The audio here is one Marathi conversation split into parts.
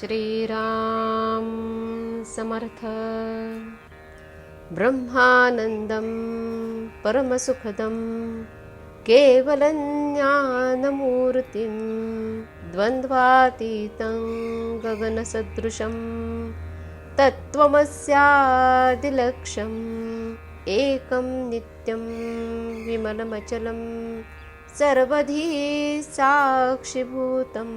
श्रीराम समर्थ। ब्रह्मानन्दं परमसुखदं केवलं ज्ञानमूर्तिं द्वन्द्वातीतं गगनसदृशं तत्त्वमस्यादिलक्ष्यम् एकं नित्यं विमलमचलं सर्वधी साक्षिभूतम्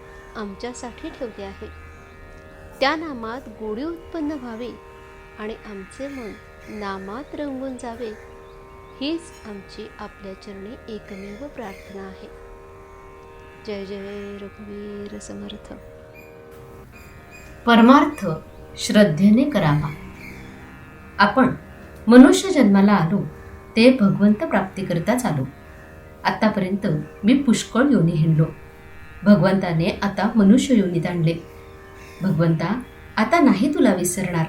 आमच्यासाठी ठेवले आहे. त्या नामात गोडी उत्पन्न व्हावी आणि आमचे मन नामात रंगून जावे हीच आमची आपल्या चरणी एकमेव प्रार्थना आहे. जय जय रघुवीर समर्थ. परमार्थ श्रद्धेने करावा. आपण मनुष्य जन्माला आलो ते भगवंत प्राप्तीकरिताच आलो आतापर्यंत मी पुष्कळ योनी हिंडलो. भगवंताने आता मनुष्य योनीत आणले. भगवंता आता नाही तुला विसरणार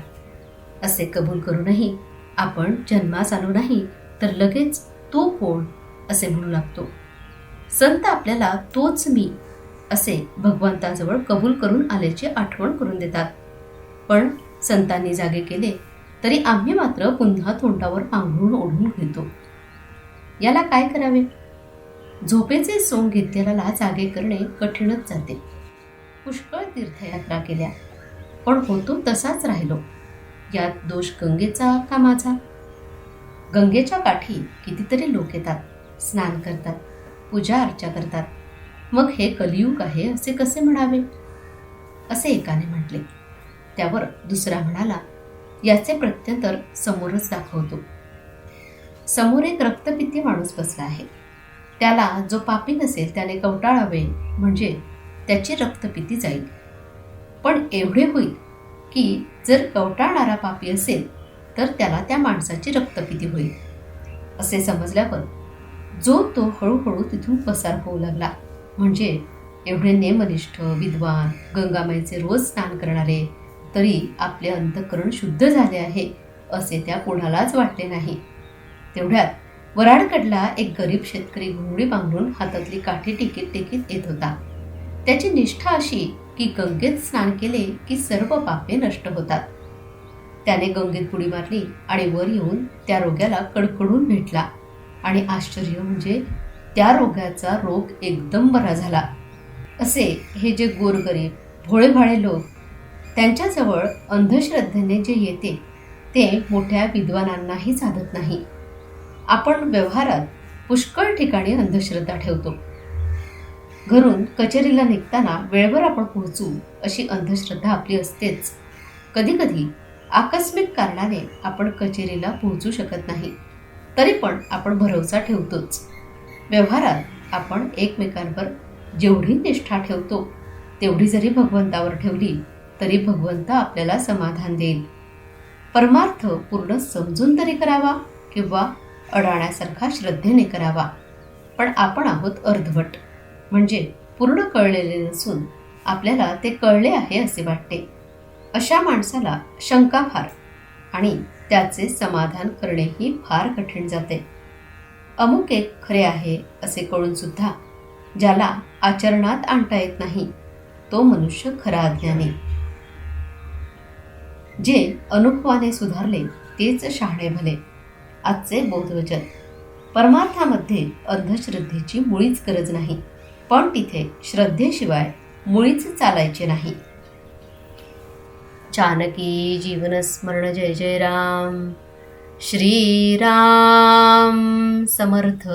असे कबूल करूनही आपण जन्मास आलो नाही तर लगेच तो कोण असे म्हणू लागतो. संत आपल्याला तोच मी असे भगवंताजवळ कबूल करून आल्याची आठवण करून देतात. पण संतांनी जागे केले तरी आम्ही मात्र पुन्हा तोंडावर पांघरून ओढून घेतो. याला काय करावे? झोपेचे सोंग घेतलेल्याला जागे करणे कठीणच जाते. पुष्कळ तीर्थयात्रा केल्या. पण होतो तसाच राहिलो. यात दोष गंगेचा का माझा? गंगेच्या काठी कितीतरी लोक येतात स्नान करतात पूजा अर्चा करतात. मग हे कलियुग आहे असे कसे म्हणावे? असे एकाने म्हटले. त्यावर दुसरा म्हणाला याचे प्रत्यंतर समोरच दाखवतो. समोर एक रक्तपित्ती माणूस बसला आहे. त्याला जो पापी नसेल त्याने कवटाळावे म्हणजे त्याची रक्तपिती जाईल. पण एवढे होईल की जर कवटाळणारा पापी असेल तर त्याला त्या माणसाची रक्तपिती होईल. असे समजल्यावर जो तो हळूहळू तिथून पसार होऊ लागला म्हणजे एवढे नेमनिष्ठ विद्वान गंगामाईचे रोज स्नान करणारे तरी आपले अंतकरण शुद्ध झाले आहे असे त्या कोणालाच वाटले नाही. तेवढ्यात वराडकडला एक गरीब शेतकरी घोंगडी बांधून हातातली काठी टिकीत टिकीत येत होता. त्याची निष्ठा अशी की गंगेत स्नान केले की सर्व पापे नष्ट होतात. त्याने गंगेत उडी मारली आणि वर येऊन त्या रोग्याला कडकडून भेटला. आणि आश्चर्य म्हणजे त्या रोगाचा रोग एकदम बरा झाला. असे हे जे गोरगरीब भोळेभाळे लोक त्यांच्याजवळ अंधश्रद्धेने जे येते ते मोठ्या विद्वानांनाही साधत नाही. आपण व्यवहारात पुष्कळ ठिकाणी अंधश्रद्धा ठेवतो. घरून कचेरीला निघताना वेळेवर आपण पोहोचू अशी अंधश्रद्धा आपली असतेच. कधीकधी आकस्मिक कारणाने आपण कचेरीला पोहोचू शकत नाही. तरी पण आपण भरवसा ठेवतोच. व्यवहारात आपण एकमेकांवर जेवढी निष्ठा ठेवतो तेवढी जरी भगवंतावर ठेवली तरी भगवंत आपल्याला समाधान देईल. परमार्थ पूर्ण समजून तरी करावा किंवा अडाण्यासारखा श्रद्धेने करावा. पण आपण आहोत अर्धवट. म्हणजे पूर्ण कळलेले नसून आपल्याला ते कळले आहे असे वाटते. अशा माणसाला शंका फार आणि त्याचे समाधान करणेही फार कठीण जाते. अमुक एक खरे आहे असे कळून सुद्धा ज्याला आचरणात आणता येत नाही तो मनुष्य खरा अज्ञानी. जे अनुभवाने सुधारले तेच शहाणे भले. आजचे बोधवचन. परमार्थामध्ये अंधश्रद्धेची मुळीच गरज नाही. पण तिथे श्रद्धेशिवाय मुळीच चालायचे नाही. जानकी जीवनस्मरण जय जय राम. श्रीराम समर्थ.